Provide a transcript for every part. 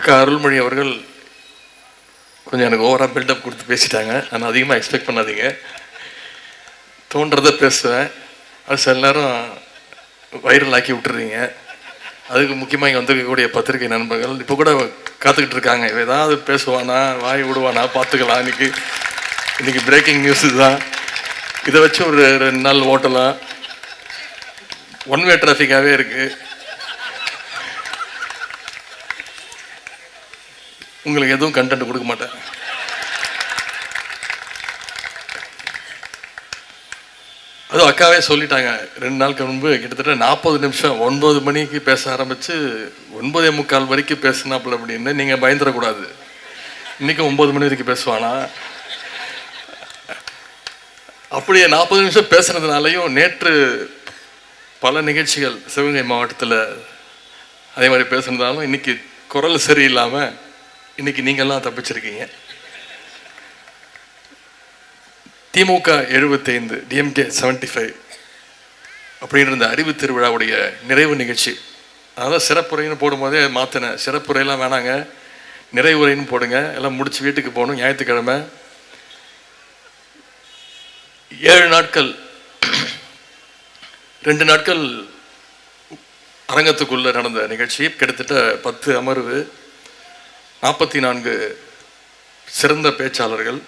அக்கா அருள்மொழி அவர்கள் கொஞ்சம் எனக்கு ஓவராக பில்டப் கொடுத்து பேசிட்டாங்க. ஆனால் அதிகமாக எக்ஸ்பெக்ட் பண்ணாதீங்க. தோன்றதை பேசுவேன். அது சில நேரம் வைரல் ஆக்கி விட்டுறீங்க. அதுக்கு முக்கியமாக இங்கே வந்திருக்கக்கூடிய பத்திரிகை நண்பர்கள். இப்போ கூட காத்துக்கிட்டு இருக்காங்க. ஏதாவது பேசுவானா வாய் விடுவானா பார்த்துக்கலாம் இன்னைக்கு இன்றைக்கி பிரேக்கிங் நியூஸ் தான். இதை வச்சு ஒரு ரெண்டு நாள் ஓட்டலாம். ஒன் வே டிராஃபிக்காகவே இருக்குது உங்களுக்கு எதுவும் கண்டென்ட் கொடுக்க மாட்டேன். அதுவும் அக்காவே சொல்லிட்டாங்க ரெண்டு நாளுக்கு முன்பு கிட்டத்தட்ட நாற்பது நிமிஷம் ஒன்பது மணிக்கு பேச ஆரம்பித்து ஒன்பதே முக்கால் வரைக்கும் பேசினாப்புல அப்படின்னு நீங்கள் பயந்துடக்கூடாது. இன்றைக்கும் ஒம்பது மணி வரைக்கும் பேசுவானா? அப்படியே நாற்பது நிமிஷம் பேசுனதுனாலையும் நேற்று பல நிகழ்ச்சிகள் சிவகங்கை மாவட்டத்தில் அதே மாதிரி பேசுனதாலும் இன்றைக்கி குரல் சரியில்லாமல் இன்னைக்கு நீங்கள்லாம் தப்பிச்சிருக்கீங்க. திமுக எழுபத்தைந்து டிஎம்கே செவன்டி ஃபைவ் அப்படின்னு இருந்த அறிவு திருவிழாவுடைய நிறைவு நிகழ்ச்சி. அதான் சிறப்புரைன்னு போடும்போதே மாற்றினேன் சிறப்புரையெல்லாம் வேணாங்க. நிறைவுரைன்னு போடுங்க. எல்லாம் முடிச்சு வீட்டுக்கு போகணும். ஞாயிற்றுக்கிழமை. ஏழு நாட்கள். ரெண்டு நாட்கள் அரங்கத்துக்குள்ளே நடந்த நிகழ்ச்சி. கிட்டத்தட்ட பத்து அமர்வு. நாற்பத்தி நான்கு சிறந்த பேச்சாளர்கள்.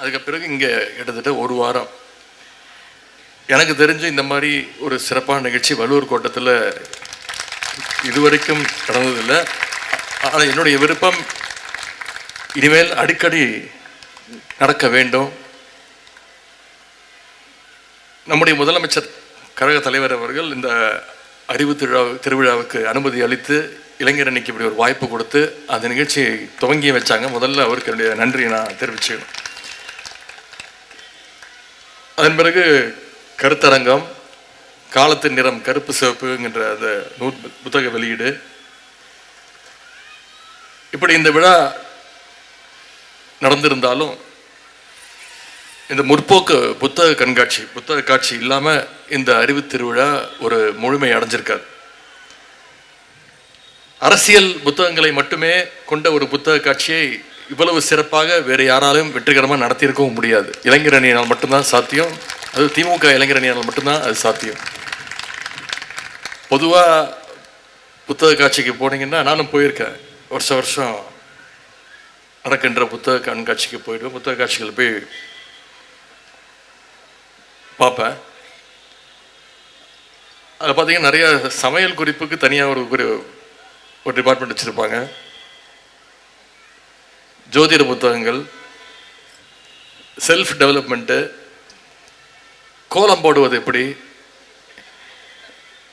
அதுக்கு பிறகு இங்கே கிட்டத்தட்ட ஒரு வாரம். எனக்கு தெரிஞ்சு இந்த மாதிரி ஒரு சிறப்பான நிகழ்ச்சி வள்ளுவர் கோட்டத்தில் இதுவரைக்கும் நடந்ததில்லை. ஆனால் என்னுடைய விருப்பம் இனிமேல் அடிக்கடி நடக்க வேண்டும். நம்முடைய முதலமைச்சர் கழக தலைவர் அவர்கள் இந்த அறிவு திருவிழா திருவிழாவுக்கு அனுமதி அளித்து இளைஞர் அன்னைக்கு இப்படி ஒரு வாய்ப்பு கொடுத்து அந்த நிகழ்ச்சியை துவங்கி வச்சாங்க. முதல்ல அவருக்கு என்னுடைய நன்றியை நான் தெரிவிச்சுக்கணும் அதன் பிறகு கருத்தரங்கம் காலத்தின் நிறம் கருப்பு சிவப்புங்கிற அந்த நூ புத்தக வெளியீடு. இப்படி இந்த விழா நடந்திருந்தாலும் இந்த முற்போக்கு புத்தக கண்காட்சி புத்தக காட்சி இல்லாமல் இந்த அறிவு திருவிழா ஒரு முழுமை அடைஞ்சிருக்காது. அரசியல் புத்தகங்களை மட்டுமே கொண்ட ஒரு புத்தக காட்சியை இவ்வளவு சிறப்பாக வேறு யாராலும் வெற்றிகரமாக நடத்தியிருக்கவும் முடியாது. இளைஞர் அணியினால் மட்டும்தான் சாத்தியம். அது திமுக இளைஞர் அணியினால் மட்டும்தான் அது சாத்தியம். பொதுவாக புத்தக காட்சிக்கு போனீங்கன்னா நானும் போயிருக்கேன். வருஷம் வருஷம் நடக்கின்ற புத்தக கண்காட்சிக்கு போயிடுவேன். புத்தக காட்சிகள் போய் பார்ப்பேன். அதில் பார்த்தீங்கன்னா நிறைய சமையல் குறிப்புக்கு தனியாக ஒரு குறி ஒரு டிபார்ட்மெண்ட் வச்சுருப்பாங்க. ஜோதிட புத்தகங்கள் செல்ஃப் டெவலப்மெண்ட்டு கோலம் போடுவது எப்படி?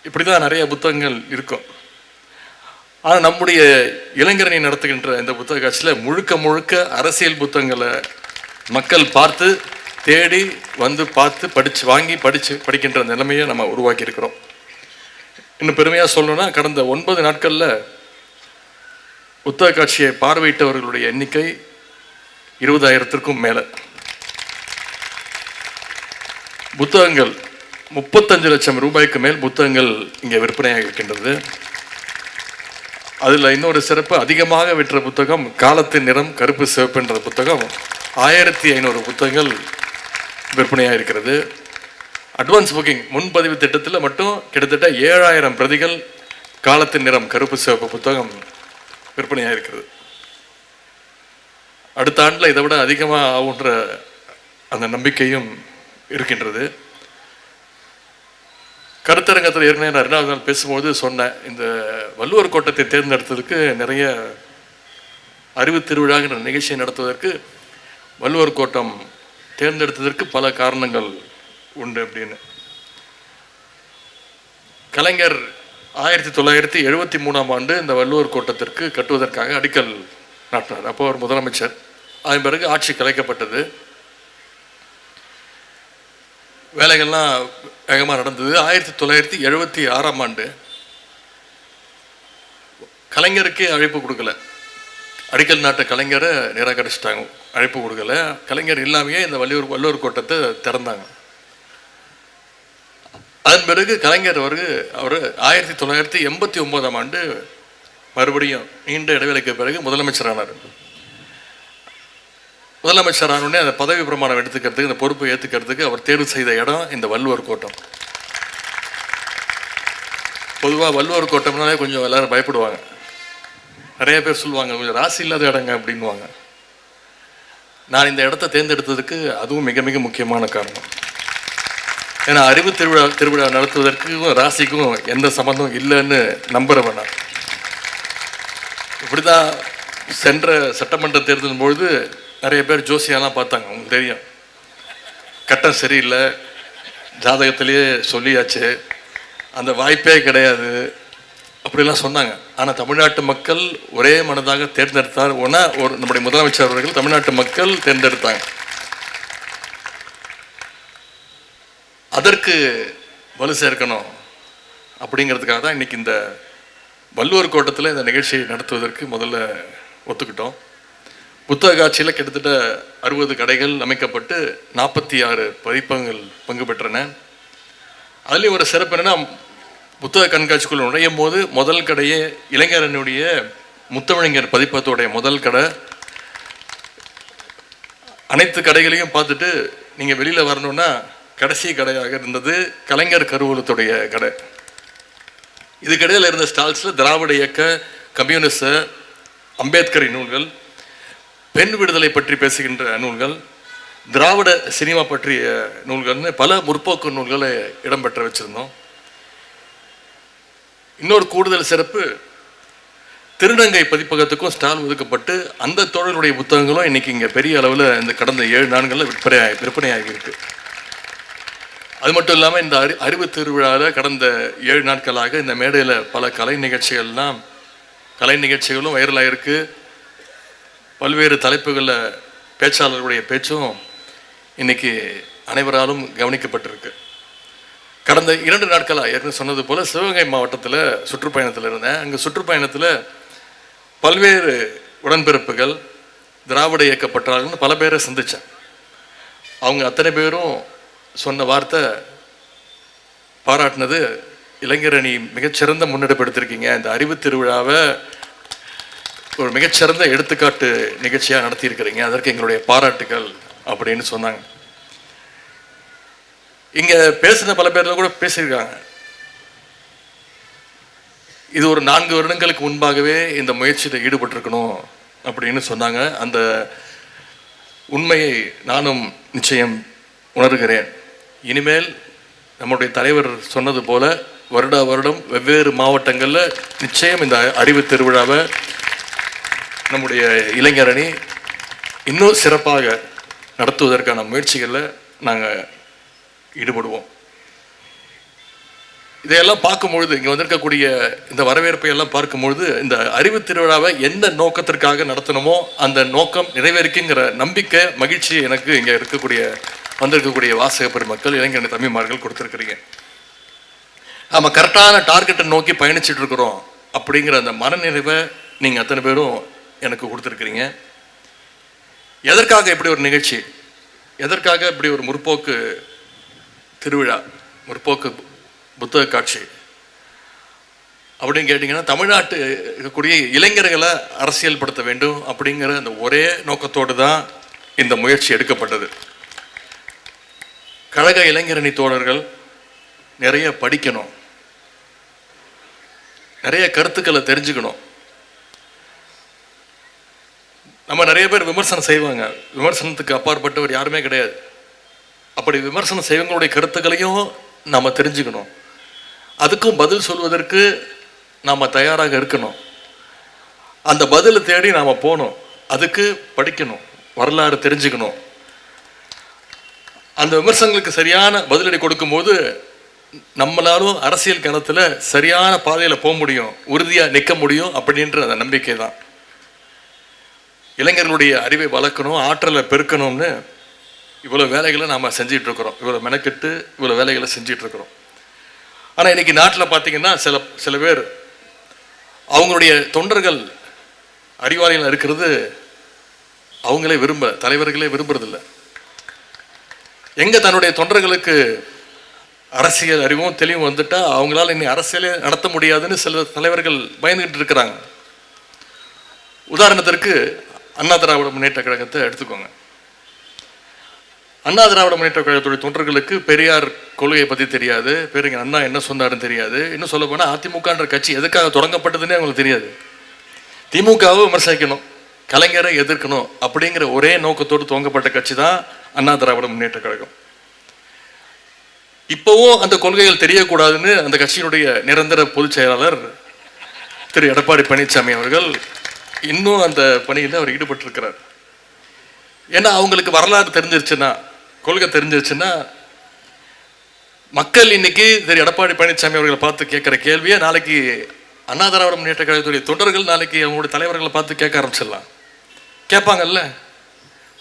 இப்படி தான் நிறைய புத்தகங்கள் இருக்கும். ஆனால் நம்முடைய இளைஞரணி நடத்துகின்ற இந்த புத்தக காட்சியில் முழுக்க முழுக்க அரசியல் புத்தகங்களை மக்கள் பார்த்து தேடி வந்து பார்த்து படித்து வாங்கி படித்து படிக்கின்ற நிலைமையை நம்ம உருவாக்கியிருக்கிறோம். இன்னும் பெருமையாக சொல்லணும்னா கடந்த ஒன்பது நாட்களில் புத்தக காட்சியை பார்வையிட்டவர்களுடைய எண்ணிக்கை இருபதாயிரத்திற்கும் மேலே. புத்தகங்கள் முப்பத்தஞ்சு லட்சம் ரூபாய்க்கு மேல் புத்தகங்கள் இங்கே விற்பனையாக இருக்கின்றது. அதில் இன்னொரு சிறப்பு அதிகமாக விற்ற புத்தகம் காலத்தின் நிறம் கருப்பு சிவப்புன்ற புத்தகம் ஆயிரத்தி ஐநூறு புத்தகங்கள் விற்பனையாக இருக்கிறது. அட்வான்ஸ் புக்கிங் முன்பதிவு திட்டத்தில் மட்டும் கிட்டத்தட்ட ஏழாயிரம் பிரதிகள் காலத்தின் நிறம் கருப்பு சிவப்பு புத்தகம் விற்பனையாக இருக்கிறது. அடுத்த ஆண்டில் இதை விட அதிகமாக ஆகுன்ற அந்த நம்பிக்கையும் இருக்கின்றது. கருத்தரங்கத்தில் ஏற்கனவே நான் ரெண்டாவது நாள் பேசும்போது சொன்னேன் இந்த வள்ளுவர் கோட்டத்தை தேர்ந்தெடுத்ததுக்கு நிறைய அறிவு திருவிழாங்கிற நிகழ்ச்சியை நடத்துவதற்கு வள்ளுவர் கோட்டம் தேர்ந்தெடுத்ததற்கு பல காரணங்கள் உண்டு அப்படின்னு. கலைஞர் ஆயிரத்தி தொள்ளாயிரத்தி எழுபத்தி மூணாம் ஆண்டு இந்த வள்ளுவர் கோட்டத்திற்கு கட்டுவதற்காக அடிக்கல் நாட்டினார். அப்போ ஒரு முதலமைச்சர். அதன் பிறகு ஆட்சி கலைக்கப்பட்டது. வேலைகள்லாம் வேகமாக நடந்தது. ஆயிரத்தி தொள்ளாயிரத்தி எழுபத்தி ஆறாம் ஆண்டு கலைஞருக்கே அழைப்பு கொடுக்கல. அடிக்கல் நாட்ட கலைஞரை நிராகரிச்சிட்டாங்க. அழைப்பு கொடுக்கல. கலைஞர் இல்லாமையே இந்த வள்ளுவர் வள்ளுவர் கோட்டத்தை திறந்தாங்க. அதன் பிறகு கலைஞர் அவர் அவர் ஆயிரத்தி தொள்ளாயிரத்தி எண்பத்தி ஒன்பதாம் ஆண்டு மறுபடியும் நீண்ட இடைவெளிக்கு பிறகு முதலமைச்சரானார். முதலமைச்சரானோடனே அந்த பதவி பிரமாணம் எடுத்துக்கிறதுக்கு இந்த பொறுப்பை ஏற்றுக்கிறதுக்கு அவர் தேர்வு செய்த இடம் இந்த வள்ளுவர் கோட்டம். பொதுவாக வள்ளுவர் கோட்டம்னாலே கொஞ்சம் எல்லாரும் பயப்படுவாங்க. நிறைய பேர் சொல்லுவாங்க கொஞ்சம் ராசி இல்லாத இடங்க அப்படின்வாங்க நான் இந்த இடத்த தேர்ந்தெடுத்ததுக்கு அதுவும் மிக மிக முக்கியமான காரணம். ஏன்னா அறிவு திருவிழா திருவிழா நடத்துவதற்கும் ராசிக்கும் எந்த சம்மந்தம் இல்லைன்னு நம்புகிறவன் நான் இப்படிதான் சென்ற சட்டமன்ற தேர்தலின் பொழுது நிறைய பேர் ஜோசியாலாம் பார்த்தாங்க. உங்களுக்கு தெரியும். கட்டம் சரியில்லை. ஜாதகத்திலேயே சொல்லியாச்சு. அந்த வாய்ப்பே கிடையாது. அப்படிலாம் சொன்னாங்க. ஆனால் தமிழ்நாட்டு மக்கள் ஒரே மனதாக தேர்ந்தெடுத்தார். ஒன்றா ஒரு நம்முடைய முதலமைச்சர் அவர்கள் தமிழ்நாட்டு மக்கள் தேர்ந்தெடுத்தாங்க. அதற்கு வலு சேர்க்கணும் அப்படிங்கிறதுக்காக தான் இன்னைக்கு இந்த வள்ளுவர் கோட்டத்தில் இந்த நிகழ்ச்சியை நடத்துவதற்கு முதல்ல ஒத்துக்கிட்டோம். புத்தக காட்சியில் கிட்டத்தட்ட அறுபது கடைகள் அமைக்கப்பட்டு நாற்பத்தி ஆறு பதிப்பங்கள் பங்கு பெற்றன. அதுலேயும் ஒரு சிறப்பு என்னன்னா புத்தக கண்காட்சிக்குள் நுழையும் போது முதல் கடையே இளைஞரனுடைய முத்தமிழங்கர் பதிப்பத்தோடைய முதல் கடை. அனைத்து கடைகளையும் பார்த்துட்டு நீங்கள் வெளியில் வரணுன்னா கடைசி கடையாக இருந்தது கலைஞர் கருவூலத்துடைய கடை. இதுக்கிடையில் இருந்த ஸ்டால்ஸில் திராவிட இயக்க கம்யூனிச அம்பேத்கரி நூல்கள் பெண் விடுதலை பற்றி பேசுகின்ற நூல்கள் திராவிட சினிமா பற்றிய நூல்கள்னு பல முற்போக்கு நூல்களை இடம்பெற்ற வச்சுருந்தோம். இன்னொரு கூடுதல் சிறப்பு திருநங்கை பதிப்பகத்துக்கும் ஸ்டால் ஒதுக்கப்பட்டு அந்த தோழருடைய புத்தகங்களும் இன்னைக்கு இங்கே பெரிய அளவில் இந்த கடந்த ஏழு நாட்களில் விற்பனை விற்பனையாகிருக்கு அது மட்டும் இல்லாமல் இந்த அறி அறிவு திருவிழாவில் கடந்த ஏழு நாட்களாக இந்த மேடையில் பல கலை நிகழ்ச்சிகள்லாம் கலை நிகழ்ச்சிகளும் வைரலாக இருக்குது பல்வேறு தலைப்புகளில் பேச்சாளர்களுடைய பேச்சும் இன்றைக்கி அனைவராலும் கவனிக்கப்பட்டிருக்கு. கடந்த இரண்டு நாட்களாக ஏற்கனவே சொன்னது போல் சிவகங்கை மாவட்டத்தில் சுற்றுப்பயணத்தில் இருந்தேன். அங்கே சுற்றுப்பயணத்தில் பல்வேறு உடன்பிறப்புகள் திராவிட இயக்கப்பட்டார்கள்னு பல பேரை சந்தித்தேன் அவங்க அத்தனை பேரும் சொன்ன வார்த்தை பாராட்டினது இளைஞரணி மிகச்சிறந்த முன்னெடுப்பு எடுத்திருக்கீங்க இந்த அறிவு திருவிழாவை ஒரு மிகச்சிறந்த எடுத்துக்காட்டு நிகழ்ச்சியாக நடத்தியிருக்கிறீங்க. அதற்கு எங்களுடைய பாராட்டுகள் அப்படின்னு சொன்னாங்க. இங்கே பேசின பல பேர் கூட பேசியிருக்காங்க. இது ஒரு நான்கு வருடங்களுக்கு முன்பாகவே இந்த முயற்சியில் ஈடுபட்டிருக்கணும் அப்படின்னு சொன்னாங்க. அந்த உண்மையை நானும் நிச்சயம் உணர்கிறேன். இனிமேல் நம்முடைய தலைவர் சொன்னது போல வருட வருடம் வெவ்வேறு மாவட்டங்களில் நிச்சயம் இந்த அறிவு திருவிழாவை நம்முடைய இளைஞரணி இன்னும் சிறப்பாக நடத்துவதற்கான முயற்சிகளில் நாங்கள் ஈடுபடுவோம். இதையெல்லாம் பார்க்கும்பொழுது இங்கே வந்திருக்கக்கூடிய இந்த வரவேற்பை எல்லாம் பார்க்கும்பொழுது இந்த அறிவு திருவிழாவை எந்த நோக்கத்திற்காக நடத்தணுமோ அந்த நோக்கம் நிறைவேறிக்குங்கிற நம்பிக்கை மகிழ்ச்சி எனக்கு இங்கே இருக்கக்கூடிய வந்திருக்கக்கூடிய வாசக பெருமக்கள் இளைஞர் தம்பிமார்கள் கொடுத்துருக்குறீங்க. நம்ம கரெக்டான டார்கெட்டை நோக்கி பயணிச்சுட்டு இருக்கிறோம் அப்படிங்கிற அந்த மனநிறைவை நீங்கள் அத்தனை பேரும் எனக்கு கொடுத்துருக்குறீங்க. எதற்காக இப்படி ஒரு நிகழ்ச்சி? எதற்காக இப்படி ஒரு முற்போக்கு திருவிழா முற்போக்கு புத்தக காட்சி அப்படின்னு கேட்டிங்கன்னா தமிழ்நாட்டு இருக்கக்கூடிய இளைஞர்களை அரசியல்படுத்த வேண்டும் அப்படிங்கிற அந்த ஒரே நோக்கத்தோடு தான் இந்த முயற்சி எடுக்கப்பட்டது. கழக இளைஞரணி தோழர்கள் நிறைய படிக்கணும். நிறைய கருத்துக்களை தெரிஞ்சுக்கணும். நம்ம நிறைய பேர் விமர்சனம் செய்வாங்க. விமர்சனத்துக்கு அப்பாற்பட்டவர் யாருமே கிடையாது. அப்படி விமர்சனம் செய்வங்களுடைய கருத்துக்களையும் நாம் தெரிஞ்சுக்கணும். அதுக்கும் பதில் சொல்வதற்கு நாம் தயாராக இருக்கணும். அந்த பதிலை தேடி நாம் போகணும். அதுக்கு படிக்கணும். வரலாறு தெரிஞ்சுக்கணும். அந்த விமர்சனங்களுக்கு சரியான பதிலடி கொடுக்கும்போது நம்மளாலும் அரசியல் கணத்தில் சரியான பாதையில் போக முடியும். உறுதியாக நிற்க முடியும் அப்படின்ற அந்த நம்பிக்கை தான். இளைஞர்களுடைய அறிவை வளர்க்கணும் ஆற்றலை பெருக்கணும்னு இவ்வளோ வேலைகளை நாம் செஞ்சிகிட்ருக்கிறோம் இவ்வளோ மெனக்கெட்டு இவ்வளோ வேலைகளை செஞ்சிகிட்ருக்குறோம் இருக்கிறோம். ஆனால் இன்னைக்கு நாட்டில் பார்த்தீங்கன்னா சில சில பேர் அவங்களுடைய தொண்டர்கள் அறிவாளிகள் இருக்கிறது அவங்களே விரும்ப தலைவர்களே விரும்புறதில்ல. எங்கே தன்னுடைய தொண்டர்களுக்கு அரசியல் அறிவும் தெளிவும் வந்துட்டால் அவங்களால இன்னைக்கு அரசியலே நடத்த முடியாதுன்னு சில தலைவர்கள் பயந்துகிட்டு இருக்கிறாங்க. உதாரணத்திற்கு அண்ணா திராவிட முன்னேற்ற கழகத்தை எடுத்துக்கோங்க. அண்ணா திராவிட முன்னேற்ற கழகத்துடைய தொண்டர்களுக்கு பெரியார் கொள்கையை பற்றி தெரியாது. பேருங்க அண்ணா என்ன சொன்னாருன்னு தெரியாது. இன்னும் சொல்ல போனால் அதிமுகன்ற கட்சி எதுக்காக தொடங்கப்பட்டதுன்னே அவங்களுக்கு தெரியாது. திமுகவை விமர்சிக்கணும் கலைஞரை எதிர்க்கணும் அப்படிங்கிற ஒரே நோக்கத்தோடு துவங்கப்பட்ட கட்சி தான் அண்ணா திராவிட முன்னேற்ற கழகம். இப்போவும் அந்த கொள்கைகள் தெரியக்கூடாதுன்னு அந்த கட்சியினுடைய நிரந்தர பொதுச் செயலாளர் திரு எடப்பாடி பழனிசாமி அவர்கள் இன்னும் அந்த பணியில் அவர் ஈடுபட்டிருக்கிறார். ஏன்னா அவங்களுக்கு வரலாறு தெரிஞ்சிருச்சுன்னா கொள்கை தெரிஞ்சிருச்சுன்னா மக்கள் இன்னைக்கு திரு எடப்பாடி பழனிசாமி அவர்களை பார்த்து கேட்குற கேள்வியை நாளைக்கு அண்ணா திராவிட முன்னேற்ற கழகத்துடைய தொண்டர்கள் நாளைக்கு அவங்களுடைய தலைவர்களை பார்த்து கேட்க ஆரம்பிச்சிடலாம். கேட்பாங்கல்ல?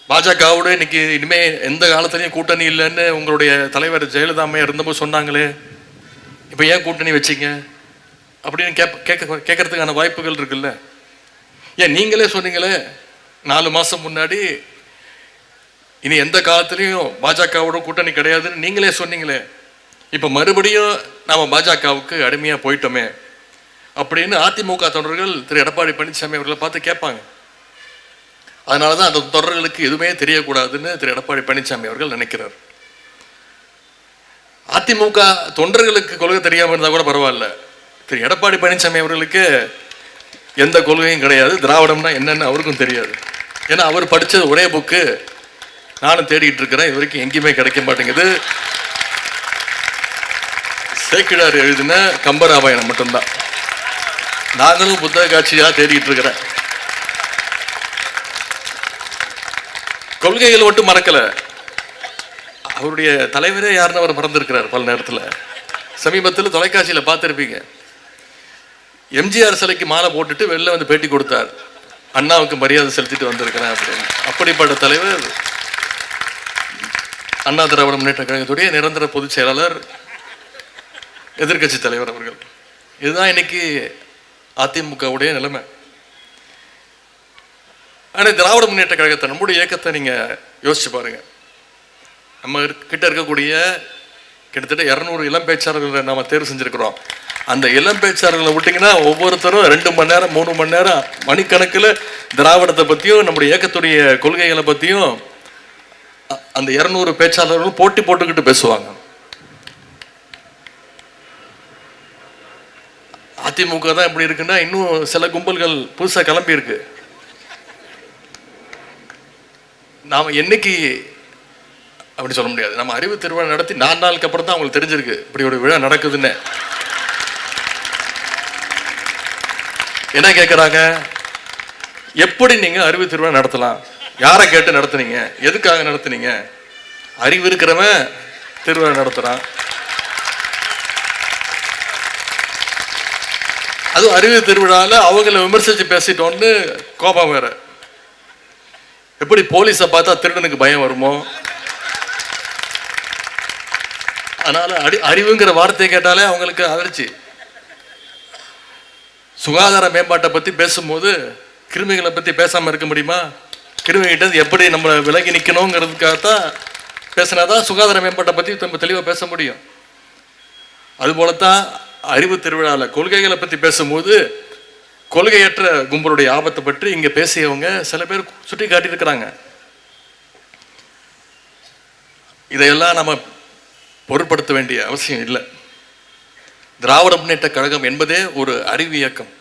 பாஜகவோட இன்னைக்கு இனிமே எந்த காலத்துலையும் கூட்டணி இல்லைன்னு உங்களுடைய தலைவர் ஜெயலலிதா இருந்தபோது சொன்னாங்களே. இப்போ ஏன் கூட்டணி வச்சீங்க? அப்படின்னு கேப் கேட்க கேட்கறதுக்கான வாய்ப்புகள் இருக்குல்ல? ஏன் நீங்களே சொன்னீங்களே நாலு மாதம் முன்னாடி இனி எந்த காலத்துலேயும் பாஜகவோட கூட்டணி கிடையாதுன்னு நீங்களே சொன்னீங்களே. இப்போ மறுபடியும் நாம் பாஜகவுக்கு அடிமையாக போயிட்டோமே அப்படின்னு அதிமுக தொண்டர்கள் திரு. எடப்பாடி பழனிசாமி அவர்களை பார்த்து கேட்பாங்க. அதனால தான் அந்த தொடர்களுக்கு எதுவுமே தெரியக்கூடாதுன்னு திரு. எடப்பாடி பழனிசாமி அவர்கள் நினைக்கிறார். அதிமுக தொண்டர்களுக்கு கொள்கை தெரியாமல் இருந்தால் கூட பரவாயில்ல. திரு. எடப்பாடி பழனிசாமி அவர்களுக்கு எந்த கொள்கையும் கிடையாது. திராவிடம்னா என்னென்னு அவருக்கும் தெரியாது. ஏன்னா அவர் படித்தது ஒரே புக்கு. நானும் தேடிட்டு இருக்கிறேன். இது வரைக்கும் எங்கேயுமே கிடைக்க மாட்டேங்குது. சேக்கிழார் எழுதின கம்பராமாயணம் மட்டும்தான். நாங்களும் புத்தக காட்சியாக தேடிட்டு இருக்கிறேன். கொள்கைகள் மட்டும் மறக்கல. அவருடைய தலைவரே யாருன்னு அவர் மறந்துருக்கிறார் பல நேரத்தில். சமீபத்தில் தொலைக்காட்சியில் பார்த்துருப்பீங்க. எம்ஜிஆர் சிலைக்கு மாலை போட்டுட்டு வெளில வந்து பேட்டி கொடுத்தார். அண்ணாவுக்கு மரியாதை செலுத்திட்டு வந்திருக்கிறேன் அப்படின்னு. அப்படிப்பட்ட தலைவர் அண்ணா திராவிட முன்னேற்ற கழகத்துடைய நிரந்தர பொதுச் செயலாளர் எதிர்க்கட்சி தலைவர் அவர்கள். இதுதான் இன்னைக்கு அதிமுகவுடைய நிலைமை. ஆனால் திராவிட முன்னேற்ற கழகத்தை நம்முடைய இயக்கத்தை நீங்கள் யோசிச்சு பாருங்கள் நம்ம கிட்ட இருக்கக்கூடிய கிட்டத்தட்ட இரநூறு இளம் பேச்சாளர்களை நாம் தேர்வு செஞ்சுருக்கிறோம். அந்த இளம் பேச்சாளர்களை விட்டிங்கன்னா ஒவ்வொருத்தரும் ரெண்டு மணி நேரம் மூணு மணி நேரம் மணிக்கணக்கில் திராவிடத்தை பற்றியும் நம்முடைய இயக்கத்துடைய கொள்கைகளை பற்றியும் அந்த இரநூறு பேச்சாளர்களும் போட்டி போட்டுக்கிட்டு பேசுவாங்க. அதிமுக தான் இப்படி இருக்குன்னா இன்னும் சில கும்பல்கள் புதுசாக கிளம்பி இருக்கு. நாம் என்னைக்கு அப்படி சொல்ல முடியாது. நம்ம அறிவு திருவிழா நடத்தி நாலு நாளுக்கு அப்புறம் தான் அவங்களுக்கு தெரிஞ்சிருக்கு. இப்படி ஒரு விழா நடக்குதுன்னு. என்ன கேட்குறாங்க எப்படி நீங்கள் அறிவு திருவிழா நடத்தலாம்? யாரை கேட்டு நடத்துனீங்க? எதுக்காக நடத்துனீங்க? அறிவு இருக்கிறவன் திருவிழா நடத்துறான். அதுவும் அறிவு திருவிழாவில் அவங்கள விமர்சித்து பேசிட்டோன்னு கோபம் வேற. எப்படி போலீஸை பார்த்தா திருடனுக்கு பயம் வருமோ? அதனால அடி அறிவுங்கிற வார்த்தையை கேட்டாலே அவங்களுக்கு அதிர்ச்சி. சுகாதார மேம்பாட்டை பற்றி பேசும்போது கிருமிகளை பற்றி பேசாமல் இருக்க முடியுமா? கிருமிகிட்ட எப்படி நம்ம விலகி நிற்கணுங்கிறதுக்காகத்தான் பேசினாதான் சுகாதார மேம்பாட்டை பற்றி நம்ம தெளிவாக பேச முடியும். அதுபோலத்தான் அறிவு திருவிழாவில் கொள்கைகளை பற்றி பேசும்போது கொள்கையற்ற கும்பலுடைய ஆபத்தை பற்றி இங்கே பேசியவங்க சில பேர் சுட்டி காட்டியிருக்கிறாங்க. இதையெல்லாம் நம்ம பொருட்படுத்த வேண்டிய அவசியம் இல்லை. திராவிட முன்னேற்ற கழகம் என்பதே ஒரு அறிவு இயக்கம்.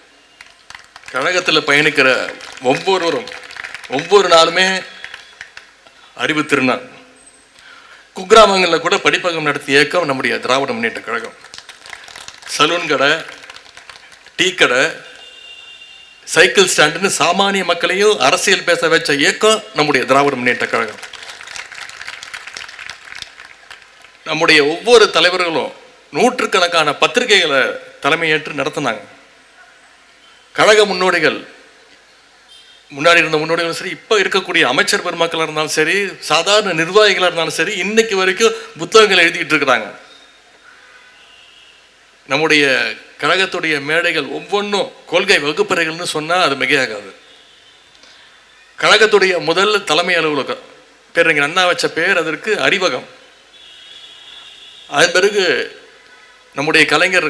கழகத்தில் பயணிக்கிற ஒவ்வொருவரும் ஒவ்வொரு நாளுமே அறிவு திருநாள். குக்கிராமங்களில் கூட படிப்பகம் நடத்திய இயக்கம் நம்முடைய திராவிட முன்னேற்ற கழகம். சலூன் கடை டீ கடை சைக்கிள் ஸ்டாண்டுன்னு சாமானிய மக்களையும் அரசியல் பேச வச்ச இயக்கம் நம்முடைய திராவிட முன்னேற்ற கழகம். நம்முடைய ஒவ்வொரு தலைவர்களும் நூற்றுக்கணக்கான பத்திரிகைகளை தலைமையேற்று நடத்தினாங்க. கழக முன்னோடிகள் முன்னாடி இருந்த முன்னோடிகளும் சரி இப்போ இருக்கக்கூடிய அமைச்சர் பெருமக்களாக இருந்தாலும் சரி சாதாரண நிர்வாகிகளாக இருந்தாலும் சரி இன்னைக்கு வரைக்கும் புத்தகங்கள் எழுதிக்கிட்டு இருக்கிறாங்க. நம்முடைய கழகத்துடைய மேடைகள் ஒவ்வொன்றும் கொள்கை வகுப்பறைகள்னு சொன்னால் அது மிகையாகாது. கழகத்துடைய முதல் தலைமை அலுவலகம் பேரறிஞர் அண்ணா வச்ச பேர் அதற்கு அறிவகம். அதன் பிறகு நம்முடைய கலைஞர்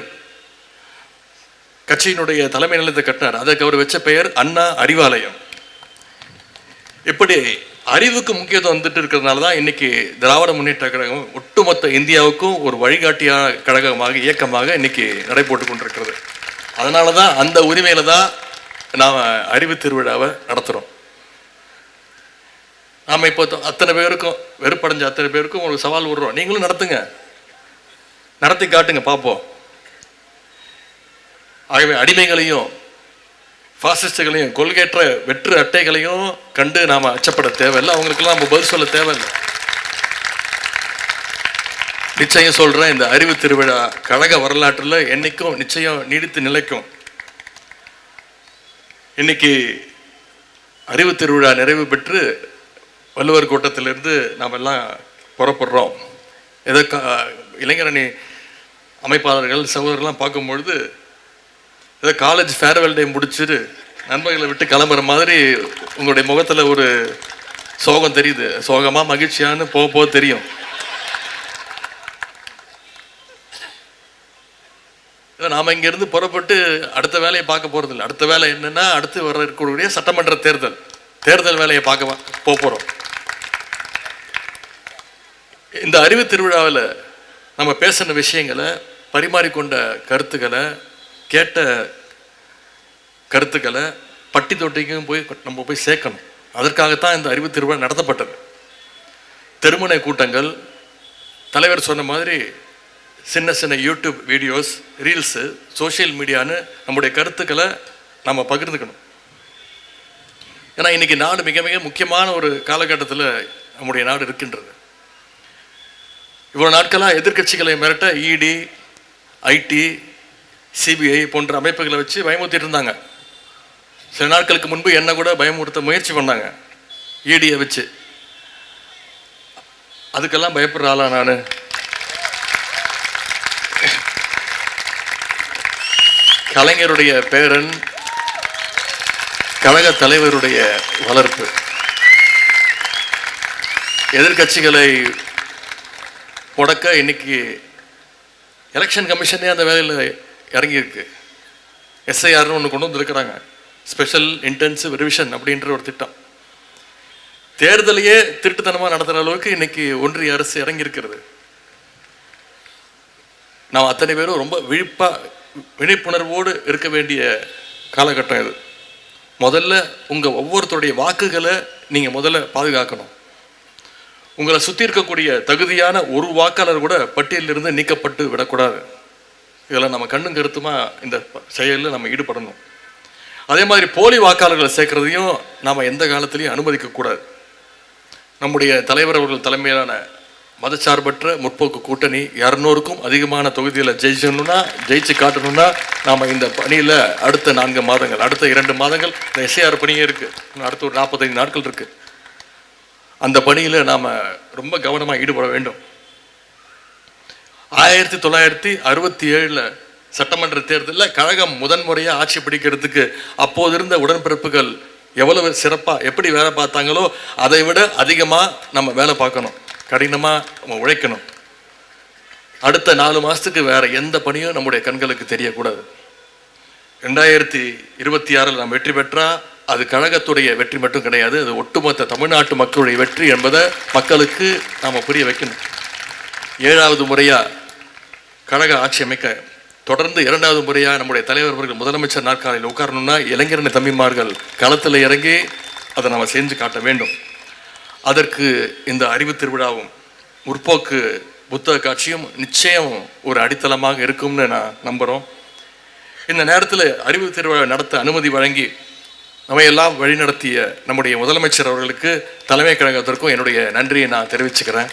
கட்சியினுடைய தலைமை நிலையத்தை கட்டினார். அதற்கு அவர் வச்ச பெயர் அண்ணா அறிவாலயம். இப்படி அறிவுக்கு முக்கியத்துவம் வந்துட்டு இருக்கிறதுனால தான் இன்னைக்கு திராவிட முன்னேற்ற கழகம் ஒட்டுமொத்த இந்தியாவுக்கும் ஒரு வழிகாட்டியான கழகமாக இயக்கமாக இன்னைக்கு நடைபோட்டு கொண்டிருக்கிறது. அதனால தான் அந்த உரிமையில தான் நாம் அறிவு திருவிழாவை நடத்துகிறோம் நாம் இப்போ அத்தனை பேருக்கும் வெறுப்படைஞ்ச அத்தனை பேருக்கும் ஒரு சவால் விடுறோம். நீங்களும் நடத்துங்க. நடத்தி காட்டுங்க பார்ப்போம் ஆகவே அடிமைகளையும் பாசிஸ்டுகளையும் கொள்கையற்ற வெற்று அட்டைகளையும் கண்டு நாம் அச்சப்பட தேவையில்லை. அவங்களுக்கெல்லாம் நம்ம பதில் சொல்ல தேவையில்லை. நிச்சயம் சொல்கிறேன் இந்த அறிவு திருவிழா கழக வரலாற்றில் என்னைக்கும் நிச்சயம் நீடித்து நிலைக்கும். இன்னைக்கு அறிவு திருவிழா நிறைவு பெற்று வள்ளுவர் கூட்டத்திலிருந்து நாம் எல்லாம் புறப்படுறோம். ஏதோ இளைஞரணி அமைப்பாளர்கள் சகோதரர்லாம் பார்க்கும்பொழுது ஏதோ காலேஜ் ஃபேர்வெல் டே முடிச்சுட்டு நண்பர்களை விட்டு கிளம்புற மாதிரி உங்களுடைய முகத்தில் ஒரு சோகம் தெரியுது. சோகமாக மகிழ்ச்சியான்னு போக போக தெரியும். ஏதோ இங்கேருந்து புறப்பட்டு அடுத்த வேலையை பார்க்க போகிறதில்ல அடுத்த வேலை என்னென்னா அடுத்து வர இருக்கக்கூடிய சட்டமன்ற தேர்தல். தேர்தல் வேலையை பார்க்க போக போகிறோம் இந்த அறிவு திருவிழாவில் நம்ம பேசின விஷயங்களை பரிமாறிக்கொண்ட கருத்துக்களை கேட்ட கருத்துக்களை பட்டி தொட்டிக்கும் போய் நம்ம போய் சேர்க்கணும். அதற்காகத்தான் இந்த அறிவு திருவிழா நடத்தப்பட்டது. திருமண கூட்டங்கள் தலைவர் சொன்ன மாதிரி சின்ன சின்ன யூடியூப் வீடியோஸ் ரீல்ஸு சோஷியல் மீடியான்னு நம்முடைய கருத்துக்களை நம்ம பகிர்ந்துக்கணும். ஏன்னா இன்றைக்கி நாடு மிக மிக முக்கியமான ஒரு காலகட்டத்தில் நம்முடைய நாடு இருக்கின்றது. இவ்வளோ நாட்களாக எதிர்க்கட்சிகளை மிரட்ட இடி ஐடி சிபிஐ போன்ற அமைப்புகளை வச்சு பயமுறுத்திட்டு இருந்தாங்க சில நாட்களுக்கு முன்பு என்ன கூட பயமுறுத்த முயற்சி பண்ணாங்க. இடியை வச்சு. அதுக்கெல்லாம் பயப்படுற ஆளா நான். கலைஞருடைய பேரன் கழக தலைவருடைய வளர்ப்பு. எதிர்க்கட்சிகளை முடக்க இன்னைக்கு எலெக்ஷன் கமிஷனே அந்த வேலையில் இறங்கியிருக்கு. எஸ்ஐஆர்னு ஒன்று கொண்டு வந்துருக்கிறாங்க. ஸ்பெஷல் இன்டென்சிவ் ரிவிஷன் அப்படின்ற ஒரு திட்டம். தேர்தலையே திருட்டுத்தனமாக நடத்துகிற அளவுக்கு இன்னைக்கு ஒன்றிய அரசு இறங்கியிருக்கிறது. நாம் அத்தனை பேரும் ரொம்ப விழிப்பாக விழிப்புணர்வோடு இருக்க வேண்டிய காலகட்டம் இது. முதல்ல உங்கள் ஒவ்வொருத்தருடைய வாக்குகளை நீங்கள் முதல்ல பாதுகாக்கணும். உங்களை சுற்றி இருக்கக்கூடிய தகுதியான ஒரு வாக்காளர் கூட பட்டியலிருந்து நீக்கப்பட்டு விடக்கூடாது. இதில் நம்ம கண்ணும் கருத்துமாக இந்த செயலில் நம்ம ஈடுபடணும். அதே மாதிரி போலி வாக்காளர்களை சேர்க்கறதையும் நாம் எந்த காலத்திலையும் அனுமதிக்கக்கூடாது நம்முடைய தலைவர் அவர்கள் தலைமையிலான மதச்சார்பற்ற முற்போக்கு கூட்டணி இரநூறுக்கும் அதிகமான தொகுதியில் ஜெயிச்சணும்னா ஜெயிச்சு காட்டணும்னா நாம் இந்த பணியில் அடுத்த நான்கு மாதங்கள் அடுத்த இரண்டு மாதங்கள் இந்த எஸ்ஐஆர் பணியே இருக்குது அடுத்த ஒரு நாற்பத்தைந்து நாட்கள் இருக்குது அந்த பணியில் நாம் ரொம்ப கவனமாக ஈடுபட வேண்டும். ஆயிரத்தி தொள்ளாயிரத்தி அறுபத்தி ஏழில் சட்டமன்ற தேர்தலில் கழகம் முதன்முறையாக ஆட்சி பிடிக்கிறதுக்கு அப்போது இருந்த உடன்பிறப்புகள் எவ்வளவு சிறப்பாக எப்படி வேலை பார்த்தாங்களோ அதை விட அதிகமாக நம்ம வேலை பார்க்கணும். கடினமாக நம்ம உழைக்கணும். அடுத்த நாலு மாதத்துக்கு வேறு எந்த பணியும் நம்முடைய கண்களுக்கு தெரியக்கூடாது. ரெண்டாயிரத்தி இருபத்தி ஆறில் நாம் வெற்றி பெற்றால் அது கழகத்துடைய வெற்றி மட்டும் கிடையாது அது ஒட்டுமொத்த தமிழ்நாட்டு மக்களுடைய வெற்றி என்பதை மக்களுக்கு நாம் புரிய வைக்கணும். ஏழாவது முறையாக கழக ஆட்சி அமைக்க தொடர்ந்து இரண்டாவது முறையாக நம்முடைய தலைவர் அவர்கள் முதலமைச்சர் நாற்காலையில் உட்காரணும்னா இளைஞரணி தம்பிமார்கள் களத்தில் இறங்கி அதை நம்ம செஞ்சு காட்ட வேண்டும். அதற்கு இந்த அறிவு திருவிழாவும் முற்போக்கு புத்தக காட்சியும் நிச்சயம் ஒரு அடித்தளமாக இருக்கும்னு நான் நம்புகிறோம் இந்த நேரத்தில் அறிவு திருவிழா நடத்த அனுமதி வழங்கி நம்மையெல்லாம் வழிநடத்திய நம்முடைய முதலமைச்சர் அவர்களுக்கு தலைமை கழகத்திற்கும் என்னுடைய நன்றியை நான் தெரிவிச்சுக்கிறேன்.